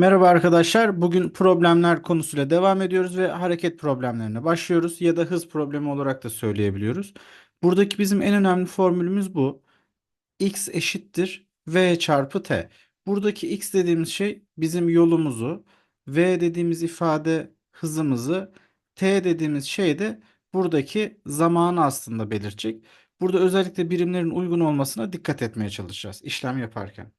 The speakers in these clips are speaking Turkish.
Merhaba arkadaşlar. Bugün problemler konusuyla devam ediyoruz ve hareket problemlerine başlıyoruz ya da hız problemi olarak da söyleyebiliyoruz. Buradaki bizim en önemli formülümüz bu. X eşittir V çarpı T. Buradaki X dediğimiz şey bizim yolumuzu, V dediğimiz ifade hızımızı, T dediğimiz şey de buradaki zamanı aslında belirtecek. Burada özellikle birimlerin uygun olmasına dikkat etmeye çalışacağız işlem yaparken.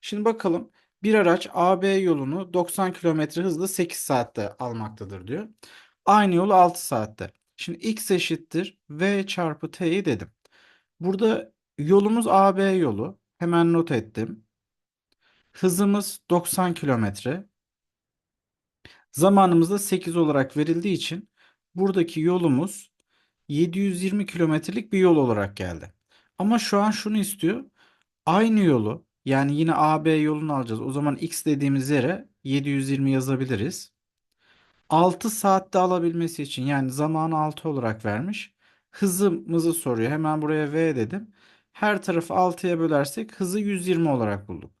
Şimdi bakalım bir araç AB yolunu 90 km hızla 8 saatte almaktadır diyor. Aynı yolu 6 saatte. Şimdi x eşittir v çarpı t'yi dedim. Burada yolumuz AB yolu. Hemen not ettim. Hızımız 90 kilometre. Zamanımız da 8 olarak verildiği için buradaki yolumuz 720 kilometrelik bir yol olarak geldi. Ama şu an şunu istiyor. Aynı yolu yani yine AB yolunu alacağız. O zaman x dediğimiz yere 720 yazabiliriz. 6 saatte alabilmesi için yani zamanı 6 olarak vermiş. Hızımızı soruyor. Hemen buraya v dedim. Her tarafı 6'ya bölersek hızı 120 olarak bulduk.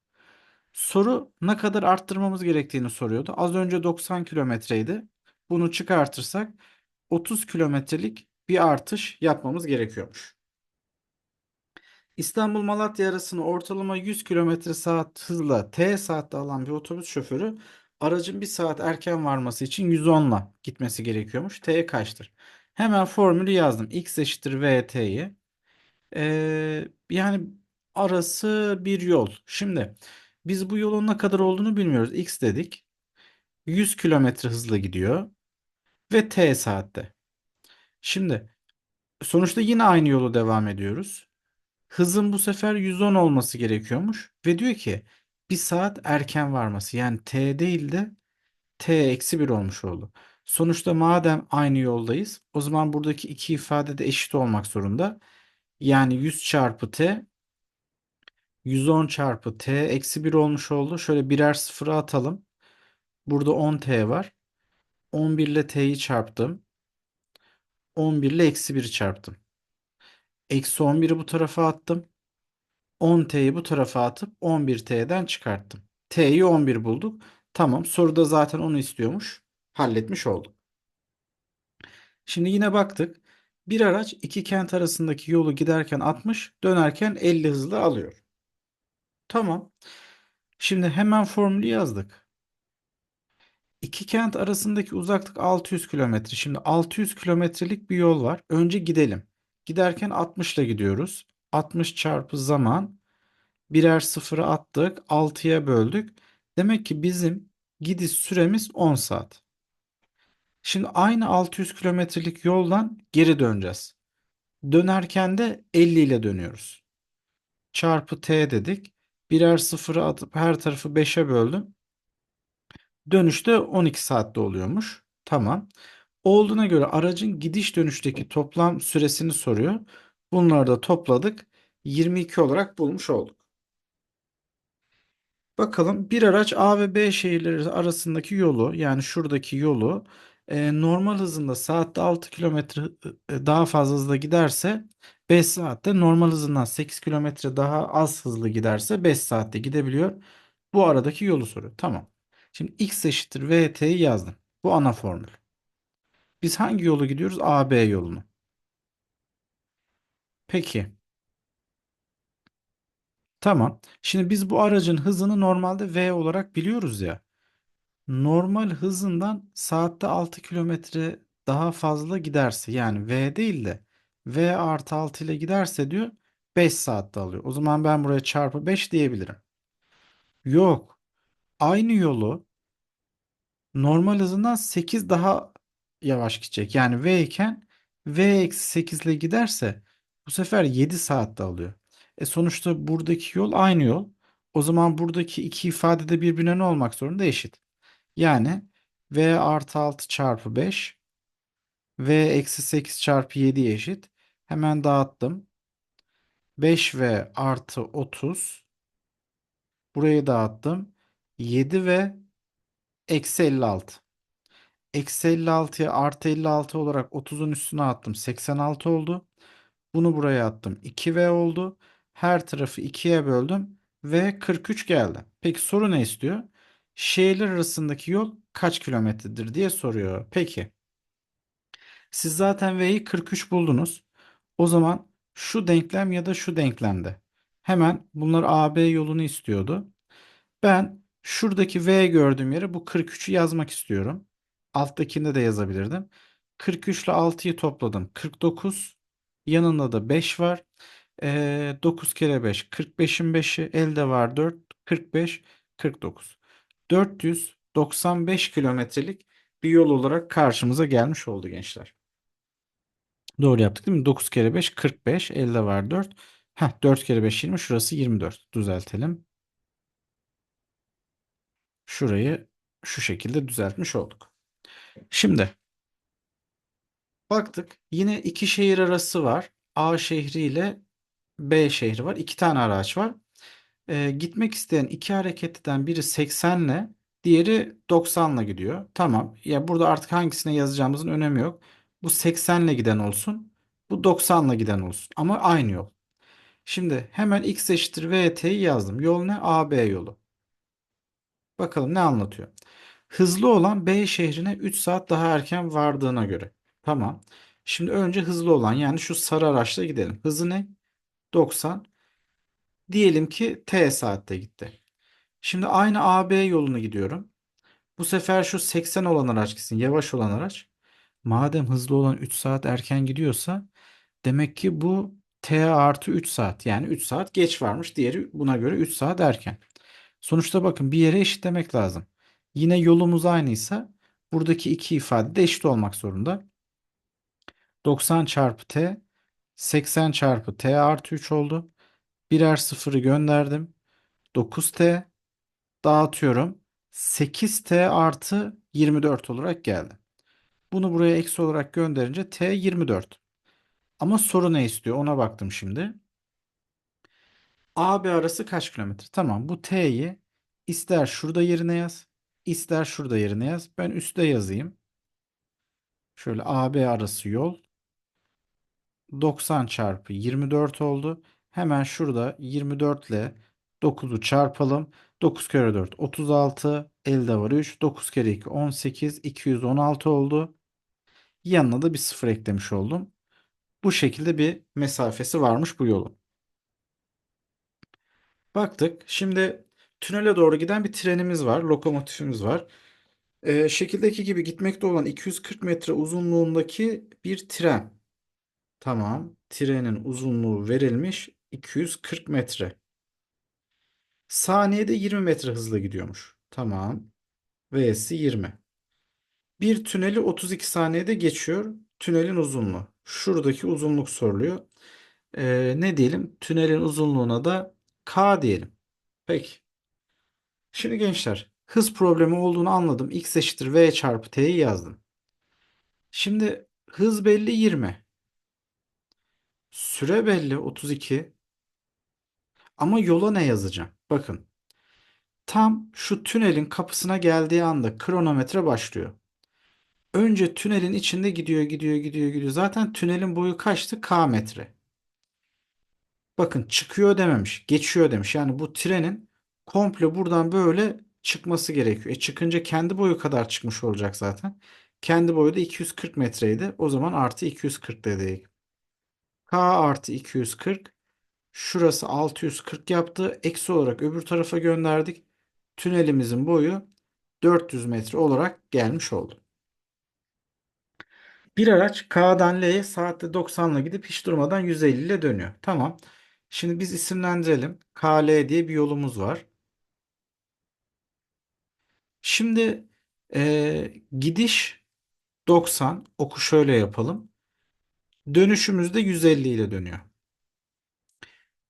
Soru ne kadar arttırmamız gerektiğini soruyordu. Az önce 90 kilometreydi. Bunu çıkartırsak 30 kilometrelik bir artış yapmamız gerekiyormuş. İstanbul Malatya arasını ortalama 100 km saat hızla T saatte alan bir otobüs şoförü aracın bir saat erken varması için 110'la gitmesi gerekiyormuş. T kaçtır? Hemen formülü yazdım. X eşittir VT'yi. Ee, yani arası bir yol. Şimdi biz bu yolun ne kadar olduğunu bilmiyoruz. X dedik. 100 km hızla gidiyor ve T saatte. Şimdi sonuçta yine aynı yolu devam ediyoruz. Hızın bu sefer 110 olması gerekiyormuş. Ve diyor ki bir saat erken varması. Yani t değil de t eksi 1 olmuş oldu. Sonuçta madem aynı yoldayız o zaman buradaki iki ifade de eşit olmak zorunda. Yani 100 çarpı t 110 çarpı t eksi 1 olmuş oldu. Şöyle birer sıfıra atalım. Burada 10t var. 11 ile t'yi çarptım. 11 ile eksi 1'i çarptım. Eksi 11'i bu tarafa attım. 10t'yi bu tarafa atıp 11t'den çıkarttım. T'yi 11 bulduk. Tamam soruda zaten onu istiyormuş. Halletmiş olduk. Şimdi yine baktık. Bir araç iki kent arasındaki yolu giderken 60, dönerken 50 hızla alıyor. Tamam. Şimdi hemen formülü yazdık. İki kent arasındaki uzaklık 600 kilometre. Şimdi 600 kilometrelik bir yol var. Önce gidelim. Giderken 60 ile gidiyoruz. 60 çarpı zaman birer sıfırı attık. 6'ya böldük. Demek ki bizim gidiş süremiz 10 saat. Şimdi aynı 600 kilometrelik yoldan geri döneceğiz. Dönerken de 50 ile dönüyoruz. Çarpı t dedik. Birer sıfırı atıp her tarafı 5'e böldüm. Dönüşte 12 saatte oluyormuş. Tamam. Olduğuna göre aracın gidiş dönüşteki toplam süresini soruyor. Bunları da topladık. 22 olarak bulmuş olduk. Bakalım bir araç A ve B şehirleri arasındaki yolu yani şuradaki yolu e, normal hızında saatte 6 kilometre e, daha fazla hızla giderse 5 saatte normal hızından 8 kilometre daha az hızlı giderse 5 saatte gidebiliyor. Bu aradaki yolu soruyor. Tamam. Şimdi x eşittir vt'yi yazdım. Bu ana formül. Biz hangi yolu gidiyoruz? AB yolunu. Peki. Tamam. Şimdi biz bu aracın hızını normalde V olarak biliyoruz ya. Normal hızından saatte 6 kilometre daha fazla giderse yani V değil de V artı 6 ile giderse diyor 5 saatte alıyor. O zaman ben buraya çarpı 5 diyebilirim. Yok. Aynı yolu normal hızından 8 daha yavaş gidecek. Yani V iken V eksi 8 ile giderse bu sefer 7 saatte alıyor. E sonuçta buradaki yol aynı yol. O zaman buradaki iki ifade de birbirine ne olmak zorunda? Eşit. Yani V artı 6 çarpı 5 V eksi 8 çarpı 7 eşit. Hemen dağıttım. 5V artı 30 burayı dağıttım. 7V eksi 56. Eksi 56'ya artı 56 olarak 30'un üstüne attım. 86 oldu. Bunu buraya attım. 2V oldu. Her tarafı 2'ye böldüm. Ve 43 geldi. Peki soru ne istiyor? şehirler arasındaki yol kaç kilometredir diye soruyor. Peki siz zaten V'yi 43 buldunuz. O zaman şu denklem ya da şu denklemde hemen bunlar AB yolunu istiyordu. Ben şuradaki V gördüğüm yere bu 43'ü yazmak istiyorum. Alttakinde de yazabilirdim. 43 ile 6'yı topladım. 49. Yanında da 5 var. Ee, 9 kere 5. 45'in 5'i elde var 4. 45. 49. 495 kilometrelik bir yol olarak karşımıza gelmiş oldu gençler. Doğru yaptık değil mi? 9 kere 5 45. Elde var 4. Heh, 4 kere 5 20. Şurası 24. Düzeltelim. Şurayı şu şekilde düzeltmiş olduk. Şimdi baktık yine iki şehir arası var. A şehri ile B şehri var. İki tane araç var. Ee, gitmek isteyen iki hareketliden biri 80 ile diğeri 90 ile gidiyor. Tamam. Ya burada artık hangisine yazacağımızın önemi yok. Bu 80 ile giden olsun. Bu 90 ile giden olsun. Ama aynı yol. Şimdi hemen x eşittir vt'yi yazdım. Yol ne? AB yolu. Bakalım ne anlatıyor. Hızlı olan B şehrine 3 saat daha erken vardığına göre. Tamam. Şimdi önce hızlı olan yani şu sarı araçla gidelim. Hızı ne? 90. Diyelim ki T saatte gitti. Şimdi aynı AB yolunu gidiyorum. Bu sefer şu 80 olan araç gitsin. Yavaş olan araç. Madem hızlı olan 3 saat erken gidiyorsa demek ki bu T artı 3 saat. Yani 3 saat geç varmış. Diğeri buna göre 3 saat erken. Sonuçta bakın bir yere eşitlemek lazım. Yine yolumuz aynıysa buradaki iki ifade de eşit olmak zorunda. 90 çarpı t 80 çarpı t artı 3 oldu. Birer sıfırı gönderdim. 9t dağıtıyorum. 8t artı 24 olarak geldi. Bunu buraya eksi olarak gönderince t 24. Ama soru ne istiyor ona baktım şimdi. A B arası kaç kilometre? Tamam bu T'yi ister şurada yerine yaz, ister şurada yerine yaz. Ben üstte yazayım. Şöyle A B arası yol 90 çarpı 24 oldu. Hemen şurada 24 ile 9'u çarpalım. 9 kere 4 36. Elde var 3. 9 kere 2 18. 216 oldu. Yanına da bir sıfır eklemiş oldum. Bu şekilde bir mesafesi varmış bu yolun. Baktık. Şimdi tünele doğru giden bir trenimiz var. Lokomotifimiz var. Ee, şekildeki gibi gitmekte olan 240 metre uzunluğundaki bir tren. Tamam. Trenin uzunluğu verilmiş 240 metre. Saniyede 20 metre hızla gidiyormuş. Tamam. V'si 20. Bir tüneli 32 saniyede geçiyor. Tünelin uzunluğu. Şuradaki uzunluk soruluyor. Ee, ne diyelim? Tünelin uzunluğuna da K diyelim. Peki. Şimdi gençler hız problemi olduğunu anladım. X eşittir V çarpı T'yi yazdım. Şimdi hız belli 20. Süre belli 32. Ama yola ne yazacağım? Bakın. Tam şu tünelin kapısına geldiği anda kronometre başlıyor. Önce tünelin içinde gidiyor, gidiyor, gidiyor, gidiyor. Zaten tünelin boyu kaçtı? K metre. Bakın çıkıyor dememiş, geçiyor demiş. Yani bu trenin komple buradan böyle çıkması gerekiyor. E çıkınca kendi boyu kadar çıkmış olacak zaten. Kendi boyu da 240 metreydi. O zaman artı 240 dedik. K artı 240. Şurası 640 yaptı. Eksi olarak öbür tarafa gönderdik. Tünelimizin boyu 400 metre olarak gelmiş oldu. Bir araç K'dan L'ye saatte 90 ile gidip hiç durmadan 150 ile dönüyor. Tamam. Şimdi biz isimlendirelim. KL diye bir yolumuz var. Şimdi e, gidiş 90. Oku şöyle yapalım. Dönüşümüz de 150 ile dönüyor.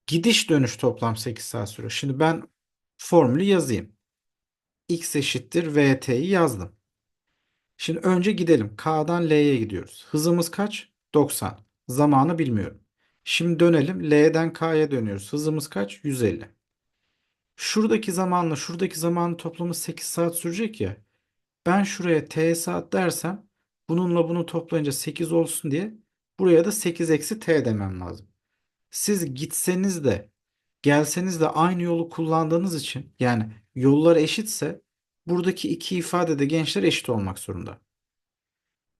Gidiş dönüş toplam 8 saat sürüyor. Şimdi ben formülü yazayım. X eşittir VT'yi yazdım. Şimdi önce gidelim. K'dan L'ye gidiyoruz. Hızımız kaç? 90. Zamanı bilmiyorum. Şimdi dönelim. L'den K'ya dönüyoruz. Hızımız kaç? 150. Şuradaki zamanla şuradaki zamanın toplamı 8 saat sürecek ya. Ben şuraya T saat dersem bununla bunu toplayınca 8 olsun diye buraya da 8 eksi T demem lazım. Siz gitseniz de gelseniz de aynı yolu kullandığınız için yani yollar eşitse Buradaki iki ifade de gençler eşit olmak zorunda.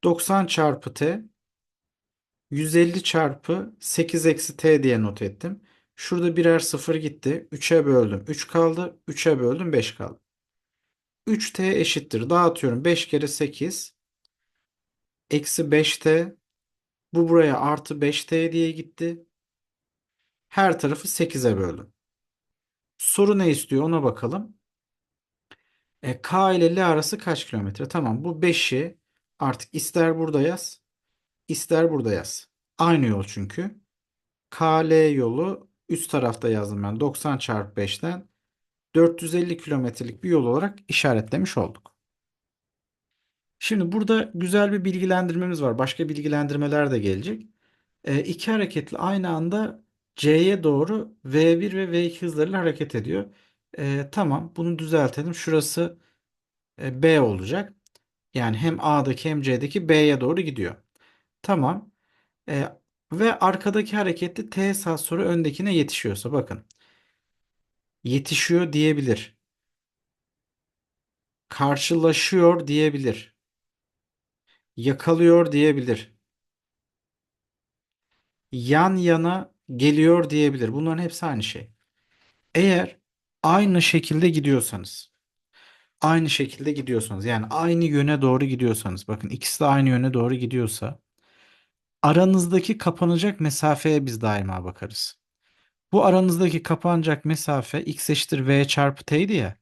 90 çarpı t 150 çarpı 8 eksi t diye not ettim. Şurada birer sıfır gitti. 3'e böldüm. 3 kaldı. 3'e böldüm. 5 kaldı. 3t eşittir. Dağıtıyorum. 5 kere 8 eksi 5t bu buraya artı 5t diye gitti. Her tarafı 8'e böldüm. Soru ne istiyor ona bakalım. E, K ile L arası kaç kilometre? Tamam bu 5'i artık ister burada yaz ister burada yaz. Aynı yol çünkü. KL yolu üst tarafta yazdım ben. 90 çarpı 5'ten 450 kilometrelik bir yol olarak işaretlemiş olduk. Şimdi burada güzel bir bilgilendirmemiz var. Başka bilgilendirmeler de gelecek. E, iki hareketli aynı anda C'ye doğru V1 ve V2 hızlarıyla hareket ediyor. E, tamam bunu düzeltelim. Şurası e, B olacak. Yani hem A'daki hem C'deki B'ye doğru gidiyor. Tamam. E, ve arkadaki harekette T sonra öndekine yetişiyorsa bakın. Yetişiyor diyebilir. Karşılaşıyor diyebilir. Yakalıyor diyebilir. Yan yana geliyor diyebilir. Bunların hepsi aynı şey. Eğer aynı şekilde gidiyorsanız aynı şekilde gidiyorsanız yani aynı yöne doğru gidiyorsanız bakın ikisi de aynı yöne doğru gidiyorsa aranızdaki kapanacak mesafeye biz daima bakarız. Bu aranızdaki kapanacak mesafe x eşittir v çarpı t'ydi ya.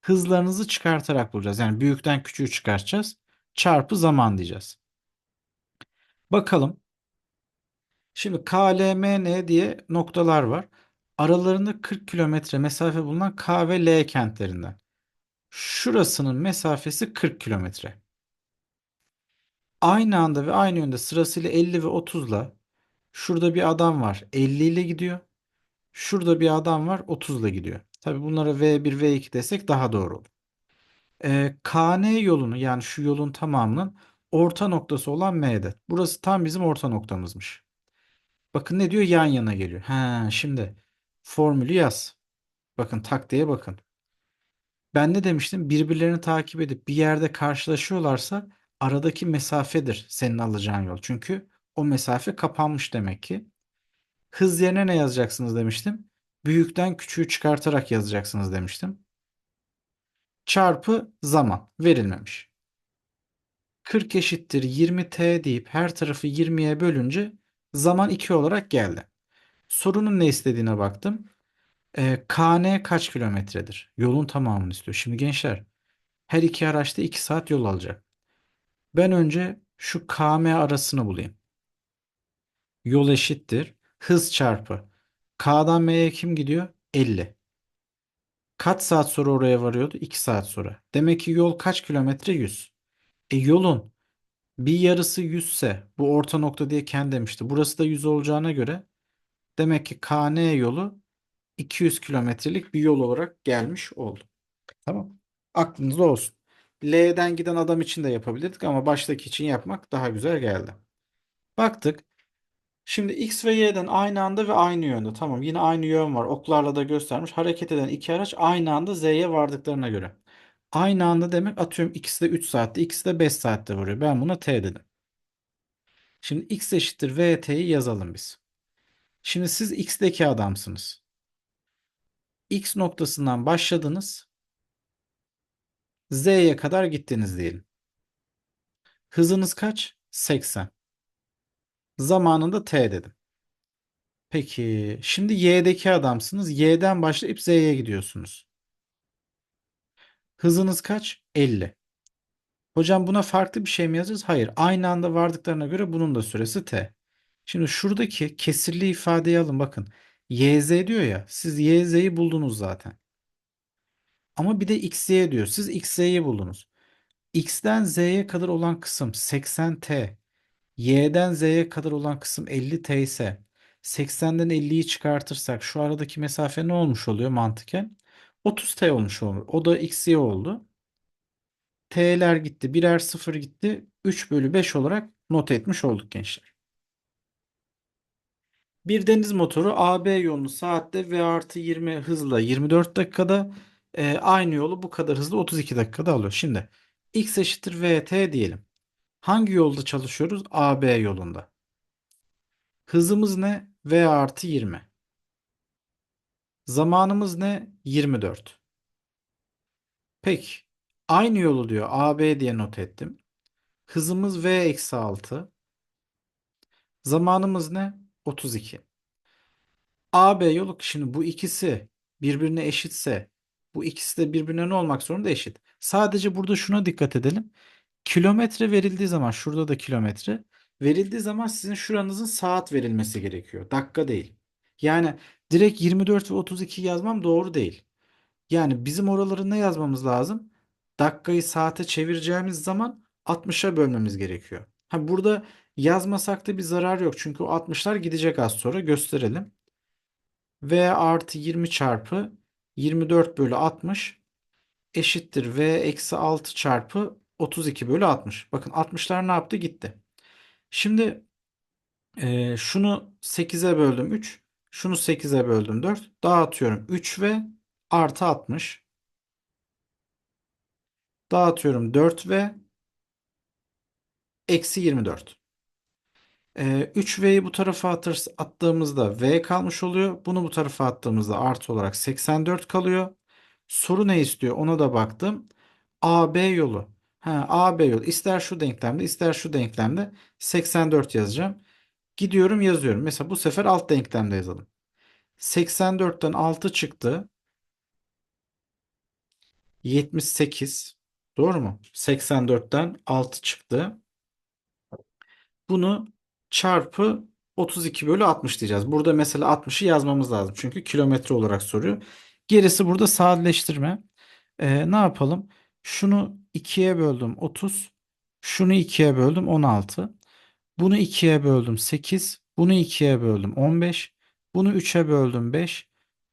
Hızlarınızı çıkartarak bulacağız. Yani büyükten küçüğü çıkartacağız. Çarpı zaman diyeceğiz. Bakalım. Şimdi K, L, M, N diye noktalar var. Aralarında 40 kilometre mesafe bulunan K ve L kentlerinden. Şurasının mesafesi 40 kilometre. Aynı anda ve aynı yönde sırasıyla 50 ve 30 ile şurada bir adam var 50 ile gidiyor. Şurada bir adam var 30 ile gidiyor. Tabi bunlara V1, V2 desek daha doğru olur. Ee, KN yolunu yani şu yolun tamamının orta noktası olan M'de. Burası tam bizim orta noktamızmış. Bakın ne diyor? Yan yana geliyor. Ha, şimdi formülü yaz. Bakın taktiğe bakın. Ben ne demiştim? Birbirlerini takip edip bir yerde karşılaşıyorlarsa aradaki mesafedir senin alacağın yol. Çünkü o mesafe kapanmış demek ki. Hız yerine ne yazacaksınız demiştim. Büyükten küçüğü çıkartarak yazacaksınız demiştim. Çarpı zaman verilmemiş. 40 eşittir 20t deyip her tarafı 20'ye bölünce zaman 2 olarak geldi. Sorunun ne istediğine baktım. E, KN kaç kilometredir? Yolun tamamını istiyor. Şimdi gençler her iki araçta 2 saat yol alacak. Ben önce şu KM arasını bulayım. Yol eşittir. Hız çarpı. K'dan M'ye kim gidiyor? 50. Kaç saat sonra oraya varıyordu? 2 saat sonra. Demek ki yol kaç kilometre? 100. E yolun bir yarısı 100 ise bu orta nokta diye kendi demişti. Burası da 100 olacağına göre demek ki KN yolu 200 kilometrelik bir yol olarak gelmiş oldu. Tamam. Aklınızda olsun. L'den giden adam için de yapabilirdik ama baştaki için yapmak daha güzel geldi. Baktık. Şimdi X ve Y'den aynı anda ve aynı yönde. Tamam yine aynı yön var. Oklarla da göstermiş. Hareket eden iki araç aynı anda Z'ye vardıklarına göre. Aynı anda demek atıyorum ikisi de 3 saatte, ikisi de 5 saatte vuruyor. Ben buna T dedim. Şimdi X eşittir VT'yi yazalım biz. Şimdi siz X'deki adamsınız. X noktasından başladınız. Z'ye kadar gittiniz diyelim. Hızınız kaç? 80. Zamanında T dedim. Peki şimdi Y'deki adamsınız. Y'den başlayıp Z'ye gidiyorsunuz. Hızınız kaç? 50. Hocam buna farklı bir şey mi yazacağız? Hayır. Aynı anda vardıklarına göre bunun da süresi T. Şimdi şuradaki kesirli ifadeyi alın bakın. YZ diyor ya. Siz YZ'yi buldunuz zaten. Ama bir de XY diyor. Siz XY'yi buldunuz. X'den Z'ye kadar olan kısım 80T. Y'den Z'ye kadar olan kısım 50T ise 80'den 50'yi çıkartırsak şu aradaki mesafe ne olmuş oluyor mantıken? 30T olmuş olur. O da XY oldu. T'ler gitti. Birer sıfır gitti. 3 bölü 5 olarak not etmiş olduk gençler. Bir deniz motoru AB yolunu saatte V artı 20 hızla 24 dakikada e, aynı yolu bu kadar hızlı 32 dakikada alıyor. Şimdi x eşittir vt diyelim. Hangi yolda çalışıyoruz? AB yolunda. Hızımız ne? V artı 20. Zamanımız ne? 24. Peki. Aynı yolu diyor. AB diye not ettim. Hızımız V eksi 6. Zamanımız ne? 32. AB yolu şimdi bu ikisi birbirine eşitse bu ikisi de birbirine ne olmak zorunda eşit. Sadece burada şuna dikkat edelim. Kilometre verildiği zaman şurada da kilometre verildiği zaman sizin şuranızın saat verilmesi gerekiyor. Dakika değil. Yani direkt 24 ve 32 yazmam doğru değil. Yani bizim oraları ne yazmamız lazım? Dakikayı saate çevireceğimiz zaman 60'a bölmemiz gerekiyor. Ha burada yazmasak da bir zarar yok. Çünkü o 60'lar gidecek az sonra gösterelim. V artı 20 çarpı 24 bölü 60 eşittir V eksi 6 çarpı 32 bölü 60. Bakın 60'lar ne yaptı? Gitti. Şimdi e, şunu 8'e böldüm 3. Şunu 8'e böldüm 4. Dağıtıyorum 3 ve artı 60. Dağıtıyorum 4 ve eksi 24. Ee, 3V'yi bu tarafa atır, attığımızda V kalmış oluyor. Bunu bu tarafa attığımızda artı olarak 84 kalıyor. Soru ne istiyor ona da baktım. AB yolu. Ha, AB yolu. İster şu denklemde ister şu denklemde 84 yazacağım. Gidiyorum yazıyorum. Mesela bu sefer alt denklemde yazalım. 84'ten 6 çıktı. 78. Doğru mu? 84'ten 6 çıktı. Bunu çarpı 32 bölü 60 diyeceğiz. Burada mesela 60'ı yazmamız lazım. Çünkü kilometre olarak soruyor. Gerisi burada sadeleştirme. Ee, ne yapalım? Şunu 2'ye böldüm 30. Şunu 2'ye böldüm 16. Bunu 2'ye böldüm 8. Bunu 2'ye böldüm 15. Bunu 3'e böldüm 5.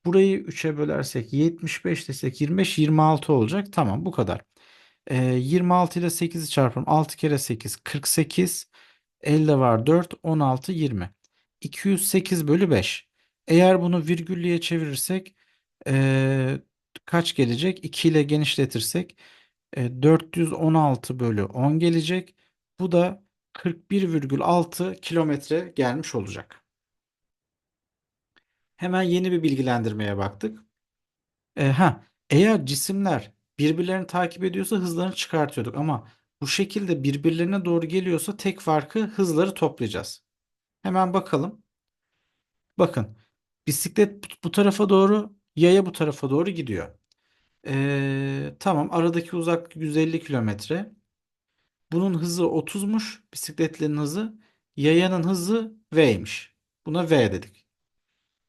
Burayı 3'e bölersek 75 desek 25 26 olacak. Tamam bu kadar. Ee, 26 ile 8'i çarpalım. 6 kere 8 48. Elde var 4, 16, 20. 208 bölü 5. Eğer bunu virgüllüye çevirirsek eee, kaç gelecek? 2 ile genişletirsek e, 416 bölü 10 gelecek. Bu da 41,6 kilometre gelmiş olacak. Hemen yeni bir bilgilendirmeye baktık. E, ha, eğer cisimler birbirlerini takip ediyorsa hızlarını çıkartıyorduk ama bu şekilde birbirlerine doğru geliyorsa tek farkı hızları toplayacağız. Hemen bakalım. Bakın bisiklet bu tarafa doğru yaya bu tarafa doğru gidiyor. Ee, tamam aradaki uzak 150 kilometre. Bunun hızı 30'muş. Bisikletlerin hızı. Yayanın hızı V'ymiş. Buna V dedik.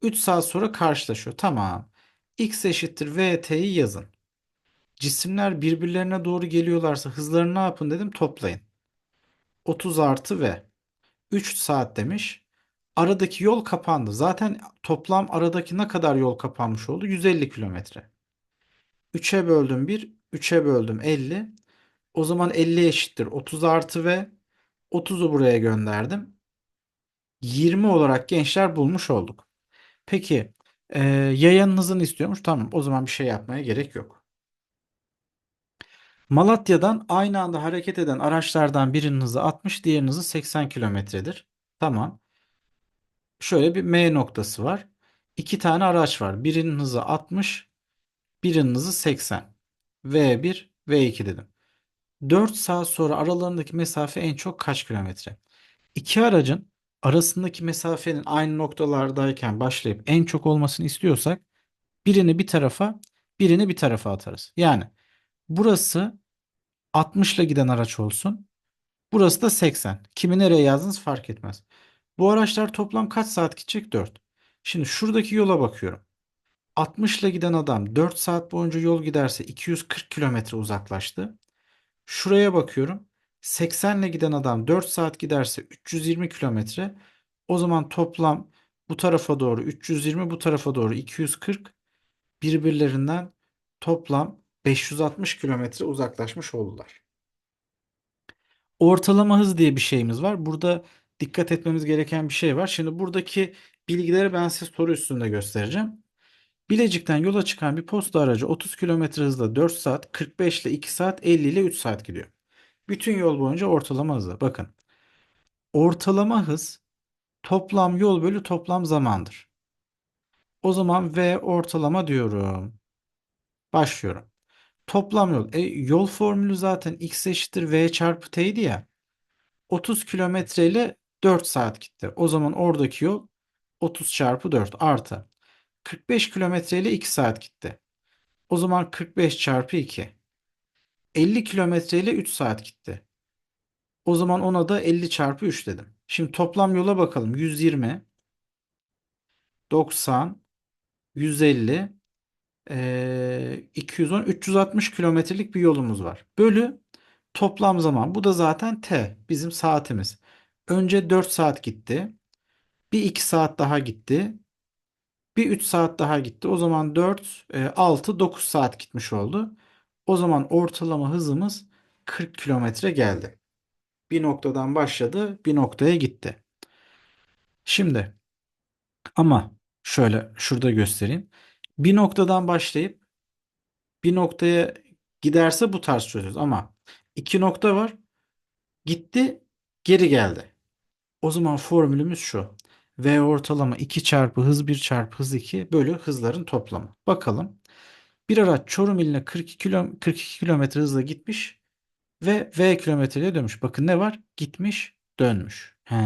3 saat sonra karşılaşıyor. Tamam. X eşittir VT'yi yazın. Cisimler birbirlerine doğru geliyorlarsa hızlarını ne yapın dedim toplayın. 30 artı V. 3 saat demiş. Aradaki yol kapandı. Zaten toplam aradaki ne kadar yol kapanmış oldu? 150 kilometre. 3'e böldüm 1. 3'e böldüm 50. O zaman 50 eşittir. 30 artı V. 30'u buraya gönderdim. 20 olarak gençler bulmuş olduk. Peki e, yayanın hızını istiyormuş. Tamam o zaman bir şey yapmaya gerek yok. Malatya'dan aynı anda hareket eden araçlardan birinin hızı 60, diğerinin hızı 80 kilometredir. Tamam. Şöyle bir M noktası var. İki tane araç var. Birinin hızı 60, birinin hızı 80. V1, V2 dedim. 4 saat sonra aralarındaki mesafe en çok kaç kilometre? İki aracın arasındaki mesafenin aynı noktalardayken başlayıp en çok olmasını istiyorsak birini bir tarafa, birini bir tarafa atarız. Yani burası 60 ile giden araç olsun. Burası da 80. Kimi nereye yazdınız fark etmez. Bu araçlar toplam kaç saat gidecek? 4. Şimdi şuradaki yola bakıyorum. 60 ile giden adam 4 saat boyunca yol giderse 240 kilometre uzaklaştı. Şuraya bakıyorum. 80 ile giden adam 4 saat giderse 320 kilometre. O zaman toplam bu tarafa doğru 320 bu tarafa doğru 240 birbirlerinden toplam 560 kilometre uzaklaşmış oldular. Ortalama hız diye bir şeyimiz var. Burada dikkat etmemiz gereken bir şey var. Şimdi buradaki bilgileri ben size soru üstünde göstereceğim. Bilecik'ten yola çıkan bir posta aracı 30 kilometre hızla 4 saat, 45 ile 2 saat, 50 ile 3 saat gidiyor. Bütün yol boyunca ortalama hızı. Bakın. Ortalama hız toplam yol bölü toplam zamandır. O zaman V ortalama diyorum. Başlıyorum. Toplam yol. E, yol formülü zaten x eşittir v çarpı t'ydi ya. 30 kilometre ile 4 saat gitti. O zaman oradaki yol 30 çarpı 4 artı. 45 kilometre ile 2 saat gitti. O zaman 45 çarpı 2. 50 kilometre ile 3 saat gitti. O zaman ona da 50 çarpı 3 dedim. Şimdi toplam yola bakalım. 120, 90, 150, eee, 210, 360 kilometrelik bir yolumuz var. Bölü toplam zaman. Bu da zaten T. Bizim saatimiz. Önce 4 saat gitti. Bir 2 saat daha gitti. Bir 3 saat daha gitti. O zaman 4, e, 6, 9 saat gitmiş oldu. O zaman ortalama hızımız 40 kilometre geldi. Bir noktadan başladı, bir noktaya gitti. Şimdi ama şöyle şurada göstereyim. Bir noktadan başlayıp bir noktaya giderse bu tarz çözüyoruz. Ama iki nokta var. Gitti, geri geldi. O zaman formülümüz şu. V ortalama 2 çarpı hız 1 çarpı hız 2 bölü hızların toplamı. Bakalım. Bir araç Çorum iline 42 kilo, 42 kilometre hızla gitmiş ve V kilometreye dönmüş. Bakın ne var? Gitmiş, dönmüş. He.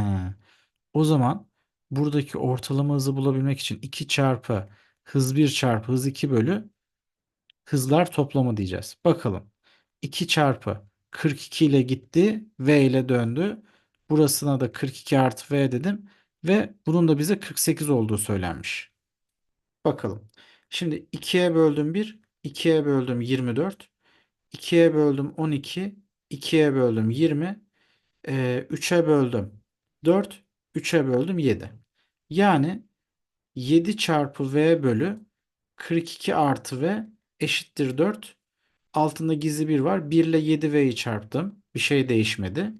O zaman buradaki ortalama hızı bulabilmek için 2 çarpı hız 1 çarpı hız 2 bölü hızlar toplamı diyeceğiz. Bakalım. 2 çarpı 42 ile gitti. V ile döndü. Burasına da 42 artı V dedim. Ve bunun da bize 48 olduğu söylenmiş. Bakalım. Şimdi 2'ye böldüm 1. 2'ye böldüm 24. 2'ye böldüm 12. 2'ye böldüm 20. Ee, 3'e böldüm 4. 3'e böldüm 7. Yani 7 çarpı V bölü 42 artı V eşittir 4. Altında gizli 1 var. 1 ile 7V'yi çarptım. Bir şey değişmedi.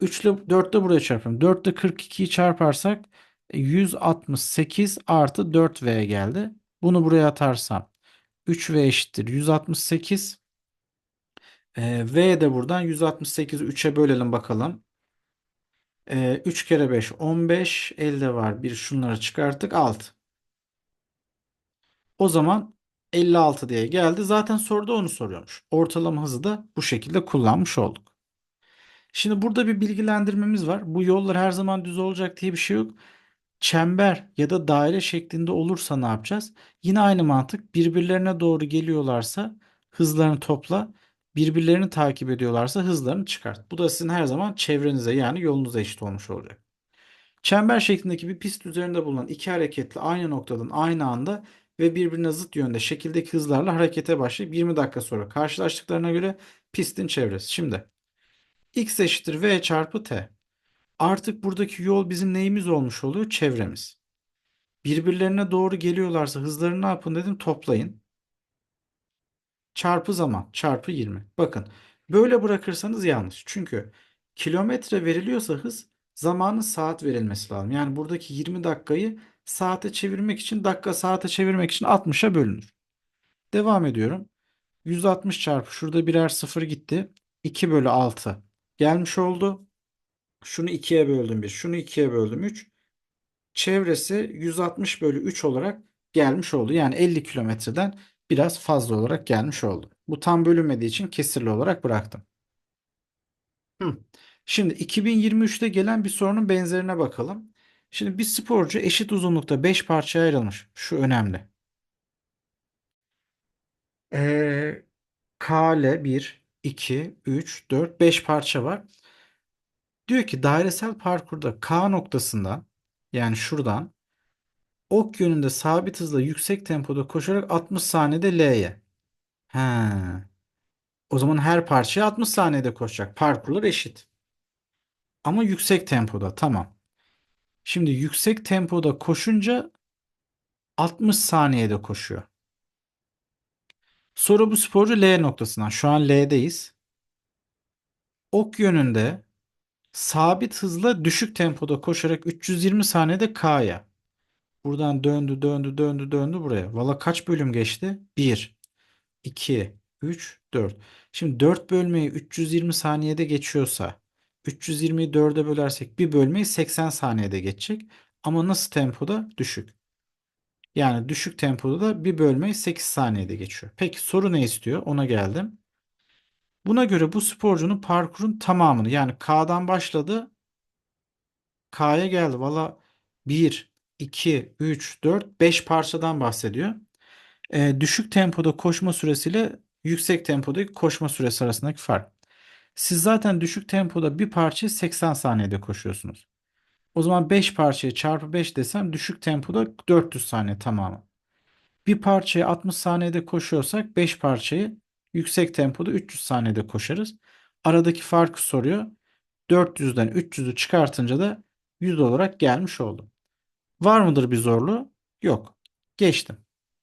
3 ile 4 de buraya çarpıyorum. 4 ile 42'yi çarparsak 168 artı 4V geldi. Bunu buraya atarsam 3V eşittir 168. Ee, v de buradan 168'i 3'e bölelim bakalım. Ee, 3 kere 5 15. Elde var. Bir şunları çıkarttık. 6. O zaman 56 diye geldi. Zaten soruda onu soruyormuş. Ortalama hızı da bu şekilde kullanmış olduk. Şimdi burada bir bilgilendirmemiz var. Bu yollar her zaman düz olacak diye bir şey yok. Çember ya da daire şeklinde olursa ne yapacağız? Yine aynı mantık. Birbirlerine doğru geliyorlarsa hızlarını topla. Birbirlerini takip ediyorlarsa hızlarını çıkart. Bu da sizin her zaman çevrenize yani yolunuza eşit olmuş olacak. Çember şeklindeki bir pist üzerinde bulunan iki hareketli aynı noktadan aynı anda ve birbirine zıt yönde şekildeki hızlarla harekete başlayıp 20 dakika sonra karşılaştıklarına göre pistin çevresi. Şimdi x eşittir v çarpı t. Artık buradaki yol bizim neyimiz olmuş oluyor? Çevremiz. Birbirlerine doğru geliyorlarsa hızlarını ne yapın dedim toplayın. Çarpı zaman çarpı 20. Bakın böyle bırakırsanız yanlış. Çünkü kilometre veriliyorsa hız zamanın saat verilmesi lazım. Yani buradaki 20 dakikayı saate çevirmek için dakika saate çevirmek için 60'a bölünür. Devam ediyorum. 160 çarpı şurada birer sıfır gitti. 2 bölü 6 gelmiş oldu. Şunu 2'ye böldüm 1. Şunu 2'ye böldüm 3. Çevresi 160 bölü 3 olarak gelmiş oldu. Yani 50 kilometreden biraz fazla olarak gelmiş oldu. Bu tam bölünmediği için kesirli olarak bıraktım. Hı. Şimdi 2023'te gelen bir sorunun benzerine bakalım. Şimdi bir sporcu eşit uzunlukta 5 parçaya ayrılmış. Şu önemli. Ee, KL 1, 2, 3, 4, 5 parça var. Diyor ki dairesel parkurda K noktasından yani şuradan ok yönünde sabit hızla yüksek tempoda koşarak 60 saniyede L'ye. He. O zaman her parçaya 60 saniyede koşacak. Parkurlar eşit. Ama yüksek tempoda tamam. Şimdi yüksek tempoda koşunca 60 saniyede koşuyor. Sonra bu sporcu L noktasından. Şu an L'deyiz. Ok yönünde sabit hızla düşük tempoda koşarak 320 saniyede K'ya. Buradan döndü döndü döndü döndü buraya. Valla kaç bölüm geçti? 1, 2, 3, 4. Şimdi 4 bölmeyi 320 saniyede geçiyorsa 320'yi 4'e bölersek bir bölmeyi 80 saniyede geçecek. Ama nasıl tempoda? Düşük. Yani düşük tempoda da bir bölmeyi 8 saniyede geçiyor. Peki soru ne istiyor? Ona geldim. Buna göre bu sporcunun parkurun tamamını yani K'dan başladı K'ya geldi. Valla 1, 2, 3, 4, 5 parçadan bahsediyor. Ee, düşük tempoda koşma süresiyle yüksek tempodaki koşma süresi arasındaki fark. Siz zaten düşük tempoda bir parçayı 80 saniyede koşuyorsunuz. O zaman 5 parçayı çarpı 5 desem düşük tempoda 400 saniye tamamı. Bir parçayı 60 saniyede koşuyorsak 5 parçayı yüksek tempoda 300 saniyede koşarız. Aradaki farkı soruyor. 400'den 300'ü çıkartınca da 100 olarak gelmiş oldu. Var mıdır bir zorluğu? Yok. Geçtim.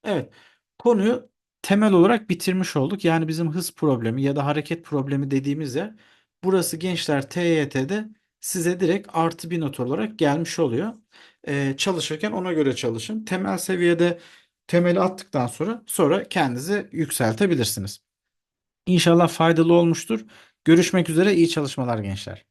Evet. Konuyu temel olarak bitirmiş olduk. Yani bizim hız problemi ya da hareket problemi dediğimiz yer burası gençler TYT'de size direkt artı bir not olarak gelmiş oluyor. Ee, çalışırken ona göre çalışın. Temel seviyede temeli attıktan sonra sonra kendinizi yükseltebilirsiniz. İnşallah faydalı olmuştur. Görüşmek üzere. iyi çalışmalar gençler.